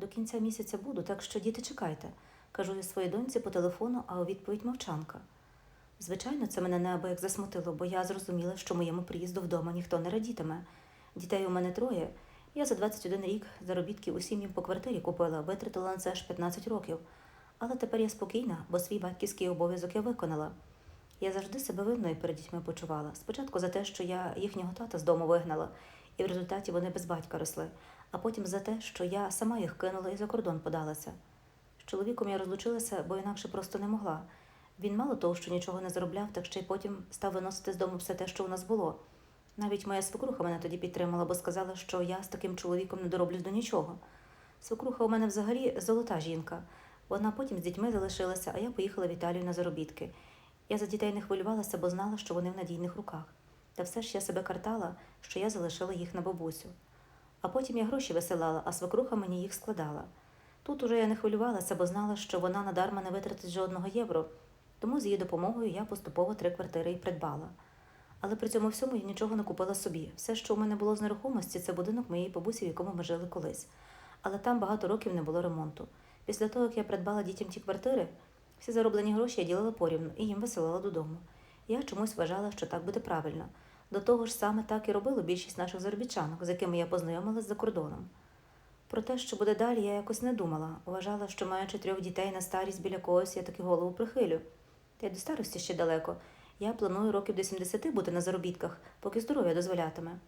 До кінця місяця буду, так що діти чекайте. Кажу я своїй доньці по телефону, а у відповідь мовчанка. Звичайно, це мене неабияк засмутило, бо я зрозуміла, що моєму приїзду вдома ніхто не радітиме. Дітей у мене троє. Я за 21 рік заробітків усім їм по квартирі купила, витратила на це аж 15 років. Але тепер я спокійна, бо свій батьківський обов'язок я виконала. Я завжди себе винною перед дітьми почувала. Спочатку за те, що я їхнього тата з дому вигнала, і в результаті вони без батька росли, а потім за те, що я сама їх кинула і за кордон подалася. З чоловіком я розлучилася, бо інакше просто не могла. Він мало того, що нічого не заробляв, так ще й потім став виносити з дому все те, що у нас було. Навіть моя свекруха мене тоді підтримала, бо сказала, що я з таким чоловіком не дороблюсь до нічого. Свекруха у мене взагалі золота жінка. Вона потім з дітьми залишилася, а я поїхала в Італію на заробітки. Я за дітей не хвилювалася, бо знала, що вони в надійних руках. Та все ж я себе картала, що я залишила їх на бабусю. А потім я гроші висилала, а свекруха мені їх складала. Тут уже я не хвилювалася, бо знала, що вона надарма не витратить жодного євро, тому з її допомогою я поступово три квартири і придбала. Але при цьому всьому я нічого не купила собі. Все, що у мене було з нерухомості, це будинок моєї бабусі, в якому ми жили колись. Але там багато років не було ремонту. Після того, як я придбала дітям ті квартири, всі зароблені гроші я ділила порівну і їм висилала додому. Я чомусь вважала, що так буде правильно. До того ж, саме так і робила більшість наших заробітчанок, з якими я познайомилась за кордоном. Про те, що буде далі, я якось не думала. Вважала, що маючи трьох дітей на старість біля когось, я таки голову прихилю. Та й до старості ще далеко. Я планую років до 70 бути на заробітках, поки здоров'я дозволятиме.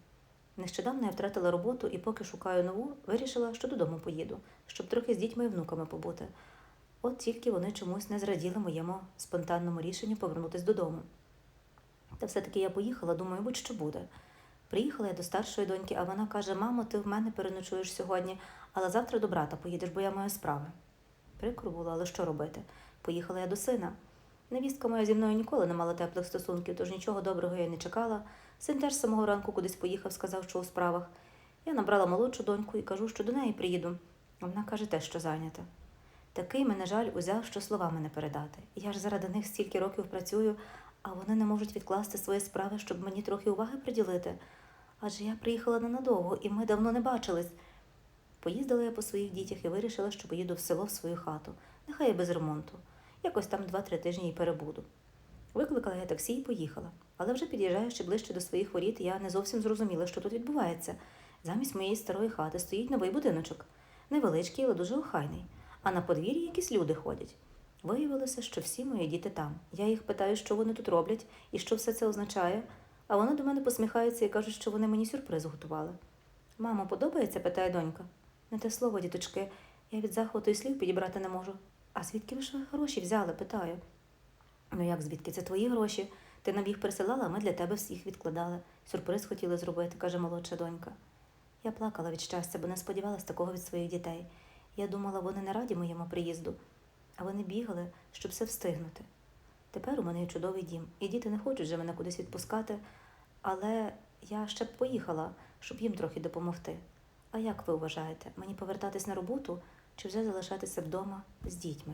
Нещодавно я втратила роботу і поки шукаю нову, вирішила, що додому поїду, щоб трохи з дітьми і внуками побути. От тільки вони чомусь не зраділи моєму спонтанному рішенню повернутися додому. Та все-таки я поїхала, думаю, будь-що буде. Приїхала я до старшої доньки, а вона каже: Мамо, ти в мене переночуєш сьогодні, але завтра до брата поїдеш, бо я маю справи. Прикро було, але що робити? Поїхала я до сина. Невістка моя зі мною ніколи не мала теплих стосунків, тож нічого доброго я не чекала. Син теж самого ранку кудись поїхав, сказав, що у справах. Я набрала молодшу доньку і кажу, що до неї приїду. Вона каже, те, що зайнята. Такий мене жаль узяв, що словами не передати. Я ж заради них стільки років працюю, а вони не можуть відкласти свої справи, щоб мені трохи уваги приділити. Адже я приїхала ненадовго, і ми давно не бачились. Поїздила я по своїх дітях і вирішила, що поїду в село в свою хату, нехай і без ремонту. Якось там два-три тижні і перебуду. Викликала я таксі і поїхала. Але вже під'їжджаючи ближче до своїх воріт, я не зовсім зрозуміла, що тут відбувається. Замість моєї старої хати стоїть новий будиночок, невеличкий, але дуже охайний. А на подвір'ї якісь люди ходять. Виявилося, що всі мої діти там. Я їх питаю, що вони тут роблять і що все це означає. А вони до мене посміхаються і кажуть, що вони мені сюрприз готували. Мамо, подобається? питає донька. Не те слово, діточки, я від захвату і слів підібрати не можу. А звідки ви ж гроші взяли? питаю. Ну як звідки? Це твої гроші. Ти нам їх присилала, а ми для тебе всіх відкладали. Сюрприз хотіли зробити, каже молодша донька. Я плакала від щастя, бо не сподівалась такого від своїх дітей. Я думала, вони не раді моєму приїзду, а вони бігали, щоб все встигнути. Тепер у мене є чудовий дім, і діти не хочуть вже мене кудись відпускати, але я ще б поїхала, щоб їм трохи допомогти. А як ви вважаєте, мені повертатись на роботу чи вже залишатися вдома з дітьми?